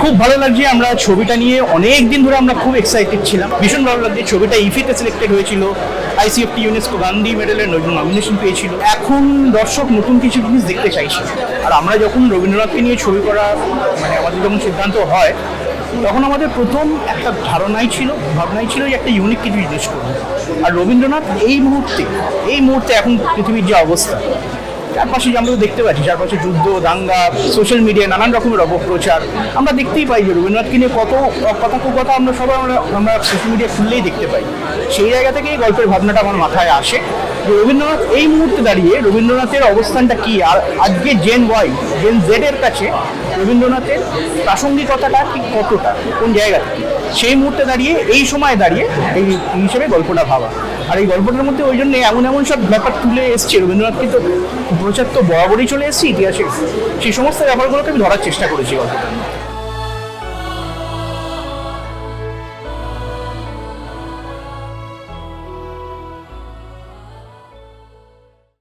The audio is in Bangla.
খুব ভালো লাগছে, আমরা ছবিটা নিয়ে অনেক দিন ধরে আমরা খুব এক্সাইটেড ছিলাম। ভীষণ ভালো লাগছে, ছবিটা ইফিতে সিলেক্টেড হয়েছিল আইসিএফটি ইউনেস্কো গান্ধী মেডেলের নমিনেশন পেয়েছিল। এখন দর্শক নতুন কিছু জিনিস দেখতে চাইছে। আর আমরা যখন রবীন্দ্রনাথকে নিয়ে ছবি করা মানে আমাদের যখন সিদ্ধান্ত হয়, তখন আমাদের প্রথম একটা ধারণাই ছিল, ভাবনাই ছিল যে একটা ইউনিক কিছু জিনিস করব। আর রবীন্দ্রনাথ এই মুহূর্তে এই মুহূর্তে এখন পৃথিবীর যে অবস্থা চারপাশে আমরা দেখতে পাচ্ছি, চারপাশে যুদ্ধ, দাঙ্গা সোশ্যাল মিডিয়ায় নানান রকমের অপপ্রচার। আমরা দেখতেই পাই যে রবীন্দ্রনাথকে নিয়ে কত কথা কথা আমরা সবাই আমরা আমরা সোশ্যাল মিডিয়া খুললেই দেখতে পাই। সেই জায়গা থেকে এই গল্পের ভাবনাটা আমার মাথায় আসে যে রবীন্দ্রনাথ এই মুহূর্তে দাঁড়িয়ে রবীন্দ্রনাথের অবস্থানটা কি? আর আজকে জেন ওয়াই জেন জেড এর কাছে রবীন্দ্রনাথের প্রাসঙ্গিকতাটা ঠিক কতটা? কোন জায়গা সেই মুহূর্তে দাঁড়িয়ে, এই সময় দাঁড়িয়ে এই হিসেবে গল্পটা ভাবা। আর এই গল্পটার মধ্যে ওই জন্য এমন এমন সব ব্যাপার তুলে এসছে। রবীন্দ্রনাথ তো প্রচার তো বরাবরই চলে এসছে ইতিহাসে। সেই সমস্ত ব্যাপারগুলোকে আমি ধরার চেষ্টা করেছি গল্পটা